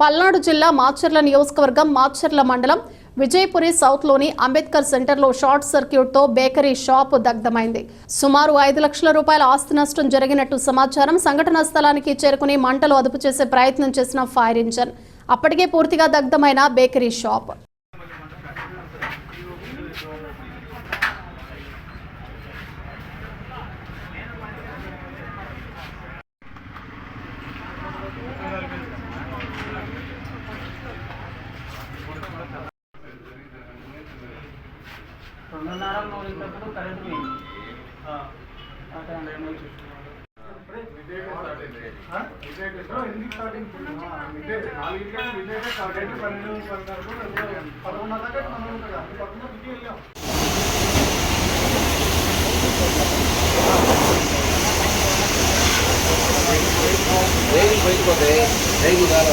పల్నాడు జిల్లా మాచర్ల నియోజకవర్గం మాచర్ల మండలం విజయపురి సౌత్లోని అంబేద్కర్ సెంటర్లో షార్ట్ సర్క్యూట్తో బేకరీ షాప్ దగ్ధమైంది. సుమారు ఐదు లక్షల రూపాయల ఆస్తి నష్టం జరిగినట్టు సమాచారం సంఘటనా స్థలానికి చేరుకుని మంటలు అదుపు చేసే ప్రయత్నం చేసిన ఫైర్ ఇంజన్. అప్పటికే పూర్తిగా దగ్ధమైన బేకరీ షాప్. రెండున్నర మూడు ఇంటప్పుడు కరెంట్ పోయింది. బయటకు పోతాయి రేగులు కాదు